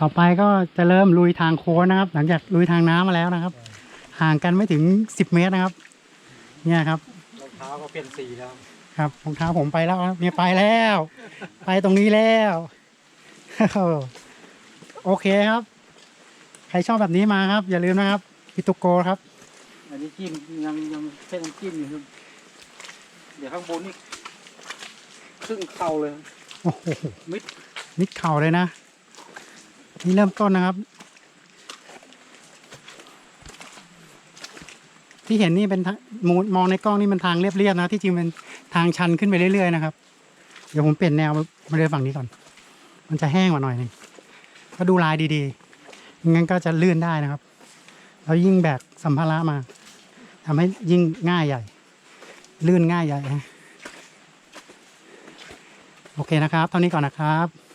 ต่อไปก็จะเริ่มลุยทางโค้งนะครับ หลังจากลุยทางน้ำมาแล้วนะครับ ห่างกันไม่ถึงสิบเมตรนะครับ เนี่ยครับรองเท้าก็เปลี่ยนสีแล้วครับรองเท้าผมไปแล้วครับเนี่ยไปแล้ว ไปตรงนี้แล้วโอเคครับ ใครชอบแบบนี้มาครับ อย่าลืมนะครับพิตุโกครับ อันนี้จิ้มยังยังเส้นน้ำจิ้มอยู่ครับเดี๋ยวข้างบนนี่ครึ่งเข่าเลยโอ้โหมิดมิดเข่าเลยนะ นี่เริ่มต้นนะครับ ที่เห็นนี่เป็นมองมองในกล้องนี่มันทางเรียบๆนะ ที่จริงเป็นทางชันขึ้นไปเรื่อยๆนะครับ เดี๋ยวผมเปลี่ยนแนวมาเดินฝั่งนี้ก่อน มันจะแห้งกว่าหน่อยนึงก็ดูลายดีๆงั้นก็จะลื่นได้นะครับ แล้วยิ่งแบกสัมภาระมาทำให้ยิ่งง่ายใหญ่ ลื่นง่ายใหญ่นะโอเคนะครับ เท่านี้ก่อนนะครับ